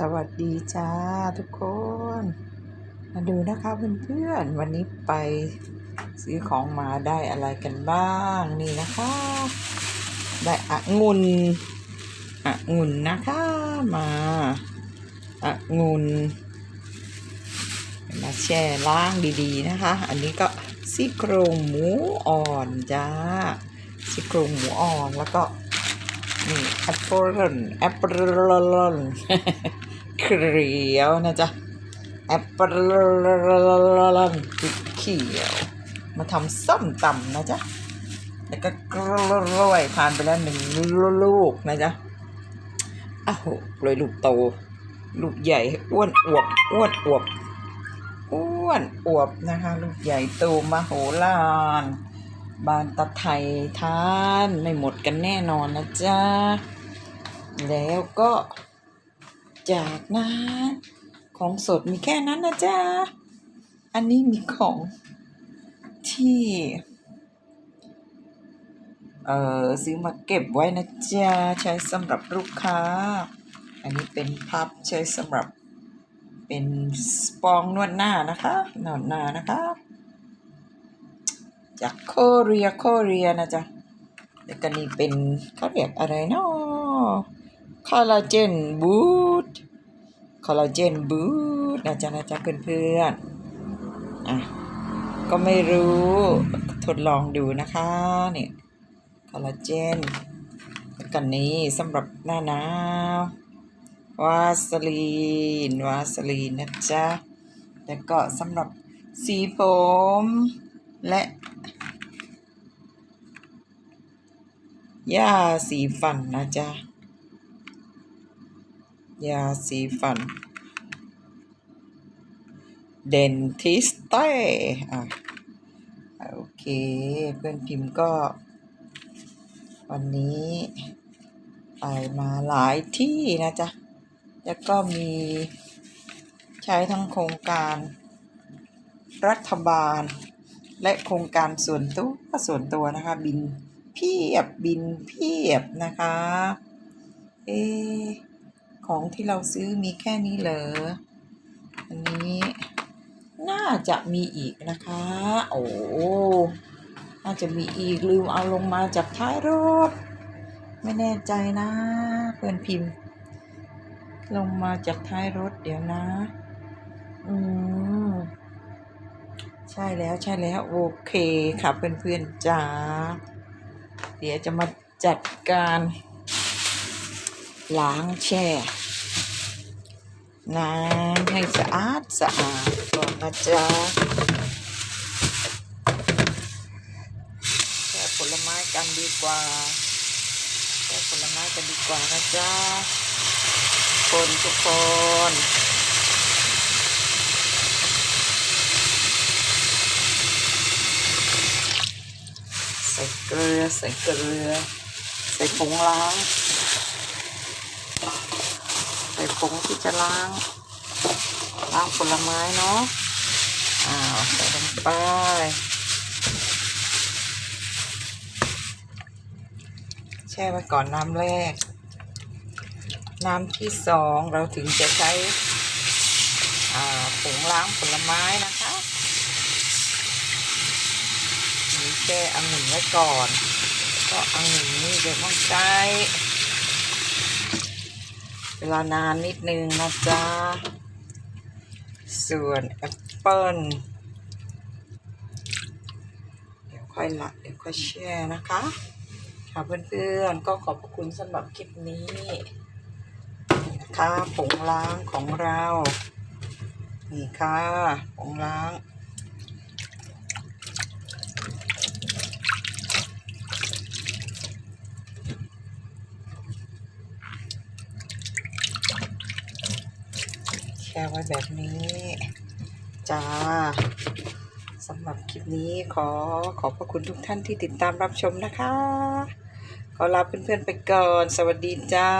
สวัสดีจ้าทุกคน มาดูนะคะเพื่อนๆวันนี้ไปซื้อของมาได้อะไรกันบ้างนี่นะคะ ได้องุ่นองุ่นนะคะมาองุ่นมาแช่ล้างดีๆนะคะ อันนี้ก็ซี่โครงหมูอ่อนจ้าซี่โครงหมูอ่อนแล้วก็ นี่แอปเปิลแอปเปิลเขียวนะจ๊ะแอปเปิลเขียว มาทำส้มตำนะจ๊ะแล้วก็กล้วยทานไปแล้วหนึ่งลูกนะจ๊ะอ้าวกล้วยลูกโต ลูกใหญ่อ้วนอวบอ้วนอวบอ้วนอวบนะคะ ลูกใหญ่โตมโหฬาร บานตะไทยทานไม่หมดกันแน่นอนนะจ๊ะ แล้วก็จากนั้นของสดมีแค่นั้นนะจ๊ะ อันนี้มีของที่ เอ่อซื้อมาเก็บไว้นะจ๊ะ ใช้สำหรับลูกค้า อันนี้เป็นพับใช้สำหรับเป็นสปองนวดหน้านะคะ นวดหน้านะคะ จากโคเรียโคเรียนะจ๊ะแล้วก็นี่เป็นเขาเรียกอะไรเนาะคอลลาเจนบูทคอลลาเจนบูทนะจ๊ะนะจ๊ะเพื่อนๆอะก็ไม่รู้ทดลองดูนะคะนี่คอลลาเจนกันนี้สำหรับหน้าหนาววาสลีนวาสลีนนะจ๊ะแล้วก็สำหรับสีผมและ ยาสีฟันนะจ๊ะยาสีฟัน เดนทิสเต้อะโอเค เพื่อนพิมพ์ก็ วันนี้ไปมาหลายที่นะจ๊ะ แล้วก็มีใช้ทั้งโครงการรัฐบาล และโครงการส่วนตัวส่วนตัวนะคะบิน เพียบบินเพียบนะคะ เอ ของที่เราซื้อมีแค่นี้เหรอ อันนี้น่าจะมีอีกนะคะ โอ้ น่าจะมีอีกลืมเอาลงมาจากท้ายรถ ไม่แน่ใจนะเพื่อนพิมพ์ ลงมาจากท้ายรถเดี๋ยวนะ อืม ใช่แล้วใช่แล้ว โอเคค่ะเพื่อนๆจ้า ดี๋ยวจะมาจัดการล้างแช่ น้ำให้สะอาดสะอาดก่อนนะจ๊ะแช่ผลไม้กันดีกว่าแช่ผลไม้กันดีกว่านะจ๊ะคนทุกคน เกลือใส่เกลือ ใส่ผงล้าง ใส่ผงที่จะล้าง ล้างผลไม้เนาะอ้าวใส่ลงไปแช่ไว้ก่อนน้ำแรก น้ำที่สองเราถึงจะใช้อ่าผงล้างผลไม้นะคะนี่ แช่องุ่นไว้ก่อน ก็องุ่นนี่เดี๋ยวต้องใช้ เวลานานนิดนึงนะจ๊ะ ส่วนแอปเปิ้ลเดี๋ยวค่อยละเดี๋ยวค่อยแช่นะคะ ค่ะเพื่อนๆ ก็ขอบคุณสำหรับคลิปนี้นี่ะผงล้างของเรา นี่ค่ะผงล้าง ช่ไว้แบบนี้จ้าสำหรับคลิปนี้ขอขอบพระคุณทุกท่านที่ติดตามรับชมนะคะ ขอลาเพื่อนๆไปก่อน สวัสดีจ้า